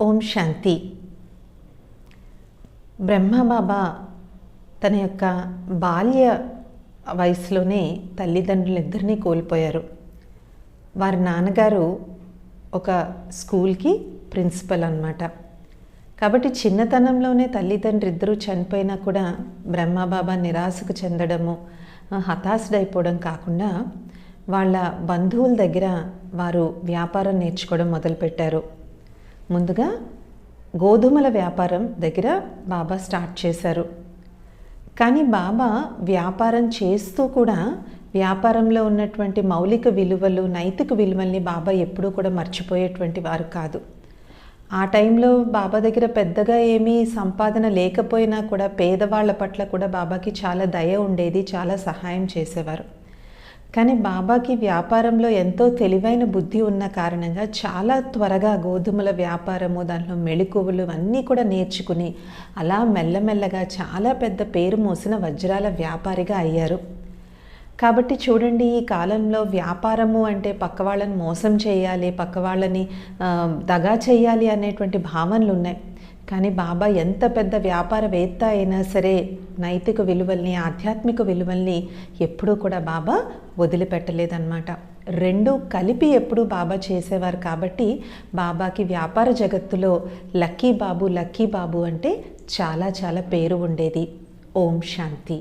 ఓం శాంతి. బ్రహ్మబాబా తన యొక్క బాల్య వయసులోనే తల్లిదండ్రులిద్దరినీ కోల్పోయారు. వారి నాన్నగారు ఒక స్కూల్కి ప్రిన్సిపల్ అన్నమాట. కాబట్టి చిన్నతనంలోనే తల్లిదండ్రు ఇద్దరూ చనిపోయినా కూడా బ్రహ్మబాబా నిరాశకు చెందడము హతాశుడైపోవడం కాకుండా వాళ్ళ బంధువుల దగ్గర వారు వ్యాపారం నేర్చుకోవడం మొదలుపెట్టారు. ముందుగా గోధుమల వ్యాపారం దగ్గర బాబా స్టార్ట్ చేశారు. కానీ బాబా వ్యాపారం చేస్తూ కూడా వ్యాపారంలో ఉన్నటువంటి మౌలిక విలువలు నైతిక విలువల్ని బాబా ఎప్పుడూ కూడా మర్చిపోయేటువంటి వారు కాదు. ఆ టైంలో బాబా దగ్గర పెద్దగా ఏమీ సంపాదన లేకపోయినా కూడా పేదవాళ్ళ పట్ల కూడా బాబాకి చాలా దయ ఉండేది చాలా సహాయం చేసేవారు. కానీ బాబాకి వ్యాపారంలో ఎంతో తెలివైన బుద్ధి ఉన్న కారణంగా చాలా త్వరగా గోధుమల వ్యాపారము దాంట్లో మెళుకువలు అన్నీ కూడా నేర్చుకుని అలా మెల్లమెల్లగా చాలా పెద్ద పేరు మోసిన వజ్రాల వ్యాపారిగా అయ్యారు. కాబట్టి చూడండి ఈ కాలంలో వ్యాపారము అంటే పక్క వాళ్ళని మోసం చేయాలి పక్క వాళ్ళని దగా చేయాలి అనేటువంటి భావనలు ఉన్నాయి కానీ బాబా ఎంత పెద్ద వ్యాపారవేత్త అయినా సరే నైతిక విలువల్ని ఆధ్యాత్మిక విలువల్ని ఎప్పుడూ కూడా బాబా వదిలిపెట్టలేదన్నమాట. రెండు కలిపి ఎప్పుడూ బాబా చేసేవారు కాబట్టి బాబాకి వ్యాపార జగత్తులో లక్కీ బాబు లక్కీ బాబు అంటే చాలా చాలా పేరు ఉండేది. ఓం శాంతి.